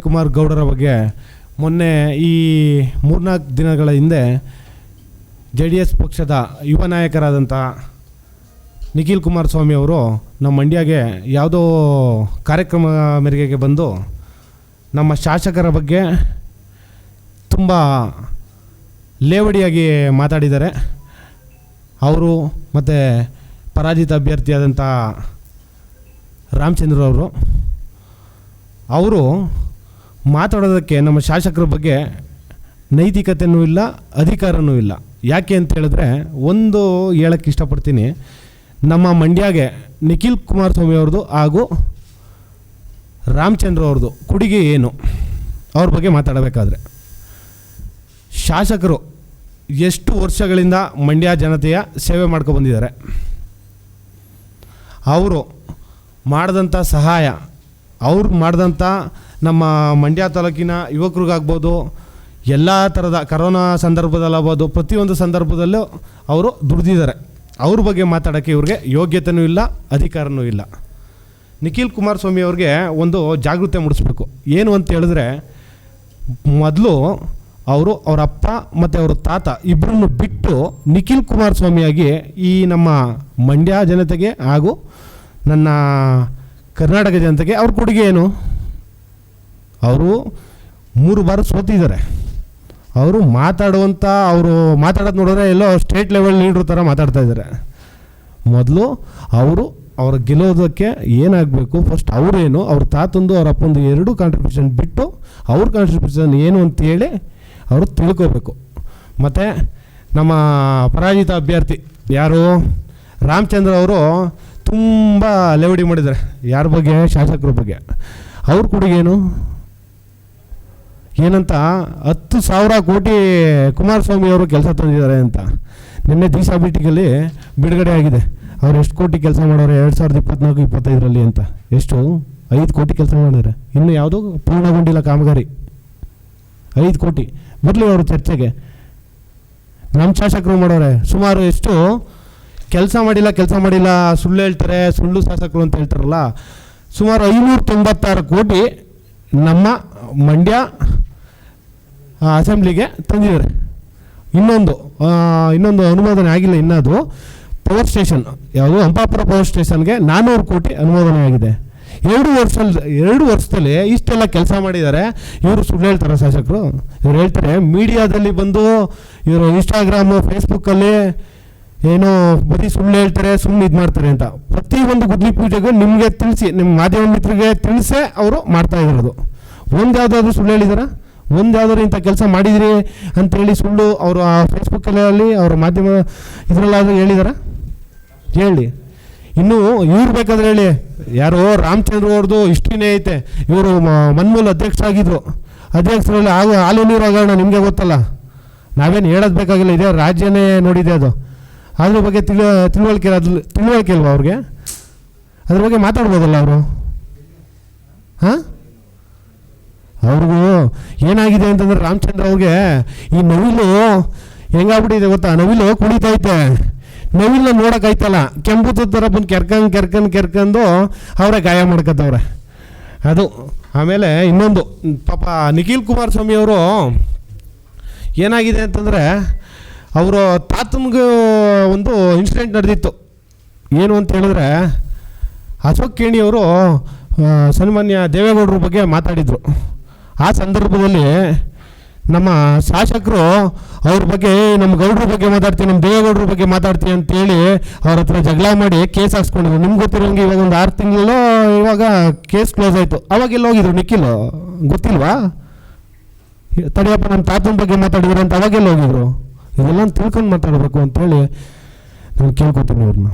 ಕುಮಾರ್ ಗೌಡರ ಬಗ್ಗೆ ಮೊನ್ನೆ ಈ ಮೂರ್ನಾಲ್ಕು ದಿನಗಳ ಹಿಂದೆ ಜೆ ಡಿ ಎಸ್ ಪಕ್ಷದ ಯುವ ನಾಯಕರಾದಂಥ ನಿಖಿಲ್ ಕುಮಾರಸ್ವಾಮಿ ಅವರು ನಮ್ಮ ಮಂಡ್ಯಗೆ ಯಾವುದೋ ಕಾರ್ಯಕ್ರಮ ಮೇರೆಗೆ ಬಂದು ನಮ್ಮ ಶಾಸಕರ ಬಗ್ಗೆ ತುಂಬ ಲೇವಡಿಯಾಗಿ ಮಾತಾಡಿದ್ದಾರೆ. ಅವರು ಮತ್ತು ಪರಾಜಿತ ಅಭ್ಯರ್ಥಿಯಾದಂಥ ರಾಮಚಂದ್ರ ಅವರು ಅವರು ಮಾತಾಡೋದಕ್ಕೆ ನಮ್ಮ ಶಾಸಕರ ಬಗ್ಗೆ ನೈತಿಕತೆಯೂ ಇಲ್ಲ, ಅಧಿಕಾರನೂ ಇಲ್ಲ. ಯಾಕೆ ಅಂತ ಹೇಳಿದ್ರೆ ಒಂದು ಹೇಳಕ್ಕೆ ಇಷ್ಟಪಡ್ತೀನಿ. ನಮ್ಮ ಮಂಡ್ಯಗೆ ನಿಖಿಲ್ ಕುಮಾರಸ್ವಾಮಿ ಅವ್ರದ್ದು ಹಾಗೂ ರಾಮಚಂದ್ರ ಅವ್ರದ್ದು ಕುಡಿಗೆ ಏನು? ಅವ್ರ ಬಗ್ಗೆ ಮಾತಾಡಬೇಕಾದ್ರೆ. ಶಾಸಕರು ಎಷ್ಟು ವರ್ಷಗಳಿಂದ ಮಂಡ್ಯ ಜನತೆಯ ಸೇವೆ ಮಾಡ್ಕೊ ಬಂದಿದ್ದಾರೆ. ಅವರು ಮಾಡಿದಂಥ ಸಹಾಯ ಅವ್ರು ಮಾಡಿದಂಥ ನಮ್ಮ ಮಂಡ್ಯ ತಾಲೂಕಿನ ಯುವಕರಿಗಾಗ್ಬೋದು, ಎಲ್ಲ ಥರದ ಕರೋನಾ ಸಂದರ್ಭದಲ್ಲಾಗ್ಬೋದು, ಪ್ರತಿಯೊಂದು ಸಂದರ್ಭದಲ್ಲೂ ಅವರು ದುಡ್ದಿದ್ದಾರೆ. ಅವ್ರ ಬಗ್ಗೆ ಮಾತಾಡೋಕ್ಕೆ ಇವ್ರಿಗೆ ಯೋಗ್ಯತೆಯೂ ಇಲ್ಲ, ಅಧಿಕಾರನೂ ಇಲ್ಲ. ನಿಖಿಲ್ ಕುಮಾರಸ್ವಾಮಿ ಅವ್ರಿಗೆ ಒಂದು ಜಾಗೃತಿ ಮೂಡಿಸ್ಬೇಕು. ಏನು ಅಂತ ಹೇಳಿದ್ರೆ, ಮೊದಲು ಅವರು ಅವರ ಅಪ್ಪ ಮತ್ತು ಅವರ ತಾತ ಇಬ್ಬರನ್ನು ಬಿಟ್ಟು ನಿಖಿಲ್ ಕುಮಾರಸ್ವಾಮಿಯಾಗಿ ಈ ನಮ್ಮ ಮಂಡ್ಯ ಜನತೆಗೆ ಹಾಗೂ ನನ್ನ ಕರ್ನಾಟಕ ಜನತೆಗೆ ಅವ್ರ ಕೊಡುಗೆ ಏನು? ಅವರು ಮೂರು ಬಾರಿ ಸೋತಿದ್ದಾರೆ. ಅವರು ಮಾತಾಡುವಂಥ ಅವರು ಮಾತಾಡೋದು ನೋಡಿದ್ರೆ ಎಲ್ಲೋ ಸ್ಟೇಟ್ ಲೆವೆಲ್ ಲೀಡ್ರ್ ಥರ ಮಾತಾಡ್ತಾ ಇದ್ದಾರೆ. ಮೊದಲು ಅವರು ಅವ್ರ ಗೆಲ್ಲೋದಕ್ಕೆ ಏನಾಗಬೇಕು? ಫಸ್ಟ್ ಅವರೇನು, ಅವ್ರ ತಾತಂದು, ಅವ್ರ ಅಪ್ಪಂದು ಎರಡು ಕಾಂಟ್ರಿಬ್ಯೂಷನ್ ಬಿಟ್ಟು ಅವ್ರ ಕಾಂಟ್ರಿಬ್ಯೂಷನ್ ಏನು ಅಂತೇಳಿ ಅವರು ತಿಳ್ಕೋಬೇಕು. ಮತ್ತು ನಮ್ಮ ಪರಾಜಿತ ಅಭ್ಯರ್ಥಿ ಯಾರು? ರಾಮಚಂದ್ರ ಅವರು ತುಂಬ ಲೆವಡಿ ಮಾಡಿದ್ದಾರೆ. ಯಾರ ಬಗ್ಗೆ? ಶಾಸಕರ ಬಗ್ಗೆ. ಅವ್ರ ಕೊಡುಗೇನು ಏನಂತ? ಹತ್ತು ಸಾವಿರ ಕೋಟಿ ಕುಮಾರಸ್ವಾಮಿ ಅವರು ಕೆಲಸ ತಂದಿದ್ದಾರೆ ಅಂತ. ನಿನ್ನೆ ದಿವಸ ಮೀಟಿಂಗಲ್ಲಿ ಬಿಡುಗಡೆ ಆಗಿದೆ. ಅವ್ರು ಎಷ್ಟು ಕೋಟಿ ಕೆಲಸ ಮಾಡೋರು? ಎರಡು ಸಾವಿರದ ಇಪ್ಪತ್ನಾಲ್ಕು, ಇಪ್ಪತ್ತೈದರಲ್ಲಿ ಅಂತ. ಎಷ್ಟು? ಐದು ಕೋಟಿ ಕೆಲಸ ಮಾಡಿದ್ದಾರೆ. ಇನ್ನು ಯಾವುದೂ ಪೂರ್ಣಗೊಂಡಿಲ್ಲ ಕಾಮಗಾರಿ. ಐದು ಕೋಟಿ. ಬರಲಿ ಅವರು ಚರ್ಚೆಗೆ. ನಮ್ಮ ಶಾಸಕರು ಮಾಡೋರೆ, ಸುಮಾರು ಎಷ್ಟು? ಕೆಲಸ ಮಾಡಿಲ್ಲ ಕೆಲಸ ಮಾಡಿಲ್ಲ, ಸುಳ್ಳು ಹೇಳ್ತಾರೆ, ಸುಳ್ಳು ಶಾಸಕರು ಅಂತ ಹೇಳ್ತಾರಲ್ಲ, ಸುಮಾರು ಐನೂರ ತೊಂಬತ್ತಾರು ಕೋಟಿ ನಮ್ಮ ಮಂಡ್ಯ ಅಸೆಂಬ್ಲಿಗೆ ತಂದಿದ್ದಾರೆ. ಇನ್ನೊಂದು ಇನ್ನೊಂದು ಅನುಮೋದನೆ ಆಗಿಲ್ಲ ಇನ್ನದು ಪವರ್ ಸ್ಟೇಷನ್ ಯಾವುದು? ಹಂಪಾಪುರ ಪವರ್ ಸ್ಟೇಷನ್ಗೆ ನಾನ್ನೂರು ಕೋಟಿ ಅನುಮೋದನೆ ಆಗಿದೆ. ಎರಡು ವರ್ಷ ಎರಡು ವರ್ಷದಲ್ಲಿ ಇಷ್ಟೆಲ್ಲ ಕೆಲಸ ಮಾಡಿದ್ದಾರೆ. ಇವರು ಸುಳ್ಳು ಹೇಳ್ತಾರೆ ಶಾಸಕರು. ಇವ್ರು ಹೇಳ್ತಾರೆ, ಮೀಡಿಯಾದಲ್ಲಿ ಬಂದು ಇವರು ಇನ್ಸ್ಟಾಗ್ರಾಮು ಫೇಸ್ಬುಕ್ಕಲ್ಲಿ ಏನೋ ಬರೀ ಸುಳ್ಳು ಹೇಳ್ತಾರೆ ಸುಮ್ಮನೆ ಇದು ಮಾಡ್ತಾರೆ ಅಂತ. ಪ್ರತಿ ಒಂದು ಗುದ್ಲಿ ಪೂಜೆಗೂ ನಿಮಗೆ ತಿಳಿಸಿ ನಿಮ್ಮ ಮಾಧ್ಯಮ ಮಿತ್ರರಿಗೆ ತಿಳಿಸೇ ಅವರು ಮಾಡ್ತಾ ಇರೋದು. ಒಂದು ಸುಳ್ಳು ಹೇಳಿದಾರ? ಒಂದು ಇಂಥ ಕೆಲಸ ಮಾಡಿದಿರಿ ಅಂತೇಳಿ ಸುಳ್ಳು ಅವರು ಆ ಫೇಸ್ಬುಕ್ಕಲ್ಲಿ ಅವರ ಮಾಧ್ಯಮ ಇದರಲ್ಲಾದರೂ ಹೇಳಿದಾರ? ಹೇಳಿ. ಇನ್ನು ಇವ್ರು ಬೇಕಾದ್ರೆ ಹೇಳಿ. ಯಾರೋ ರಾಮಚಂದ್ರ ಅವ್ರದ್ದು ಹಿಸ್ಟ್ರಿನೇ ಐತೆ. ಇವರು ಮನ್ಮೂಲ ಅಧ್ಯಕ್ಷ ಆಗಿದ್ರು ಅಧ್ಯಕ್ಷರಲ್ಲಿ ಆಗ ಹಾಲು ನೀರು ಆಗೋಣ ನಿಮಗೆ ಗೊತ್ತಲ್ಲ? ನಾವೇನು ಹೇಳೋದು ಬೇಕಾಗಿಲ್ಲ, ಇದೇ ರಾಜ್ಯನೇ ನೋಡಿದೆ ಅದು. ಅದ್ರ ಬಗ್ಗೆ ತಿಳಿ ತಿಳುವಳಿಕೆ ಅದ್ರ ತಿಳುವಳಿಕೆ ಇಲ್ವಾ ಅವ್ರಿಗೆ? ಅದ್ರ ಬಗ್ಗೆ ಮಾತಾಡ್ಬೋದಲ್ಲ ಅವರು? ಹಾಂ? ಅವ್ರಿಗೂ ಏನಾಗಿದೆ ಅಂತಂದ್ರೆ ರಾಮಚಂದ್ರ ಅವ್ರಿಗೆ ಈ ನವಿಲು ಹೆಂಗಾಗ್ಬಿಟ್ಟಿದೆ ಗೊತ್ತಾ? ನವಿಲು ಕುಣಿತೈತೆ. ನವಿಲನ್ನ ನೋಡೋಕ್ಕಾಯ್ತಲ್ಲ. ಕೆಂಪು ಥರ ಬಂದು ಕೆರ್ಕಂಡು ಕೆರ್ಕಂಡು ಕೆರ್ಕಂಡು ಅವರೇ ಗಾಯ ಮಾಡ್ಕೊತವ್ರೆ ಅದು, ಆಮೇಲೆ ಇನ್ನೊಂದು, ಪಾಪ ನಿಖಿಲ್ ಕುಮಾರಸ್ವಾಮಿ ಅವರು ಏನಾಗಿದೆ ಅಂತಂದರೆ ಅವರು ತಾತನಿಗೆ ಒಂದು ಇನ್ಸಿಡೆಂಟ್ ನಡೆದಿತ್ತು. ಏನು ಅಂತ ಹೇಳಿದ್ರೆ, ಅಶೋಕ್ ಕೇಣಿಯವರು ಸನ್ಮಾನ್ಯ ದೇವೇಗೌಡರ ಬಗ್ಗೆ ಮಾತಾಡಿದರು. ಆ ಸಂದರ್ಭದಲ್ಲಿ ನಮ್ಮ ಶಾಸಕರು ಅವ್ರ ಬಗ್ಗೆ, ನಮ್ಮ ಗೌಡ್ರ ಬಗ್ಗೆ ಮಾತಾಡ್ತೀವಿ, ನಮ್ಮ ದೇವೇಗೌಡರ ಬಗ್ಗೆ ಮಾತಾಡ್ತೀವಿ ಅಂತೇಳಿ ಅವ್ರ ಹತ್ರ ಜಗಳ ಮಾಡಿ ಕೇಸ್ ಹಾಕ್ಸ್ಕೊಂಡಿದ್ರು. ನಿಮ್ಗೆ ಗೊತ್ತಿರೋಂಗೆ ಇವಾಗ ಒಂದು ಆರು ತಿಂಗಳು ಇವಾಗ ಕೇಸ್ ಕ್ಲೋಸ್ ಆಯಿತು. ಅವಾಗೆಲ್ಲ ಹೋಗಿದ್ರು? ನಿಖಿಲ್? ಗೊತ್ತಿಲ್ವಾ? ತಡಿಯಪ್ಪ, ನಮ್ಮ ತಾತನ ಬಗ್ಗೆ ಮಾತಾಡಿದ್ರು ಅಂತ ಅವಾಗೆಲ್ಲ ಹೋಗಿದ್ರು? ಇದೆಲ್ಲ ತಿಳ್ಕೊಂಡು ಮಾತಾಡಬೇಕು ಅಂತೇಳಿ ನಾನು ಕೇಳ್ಕೊತೀನಿ ಅವ್ರನ್ನ.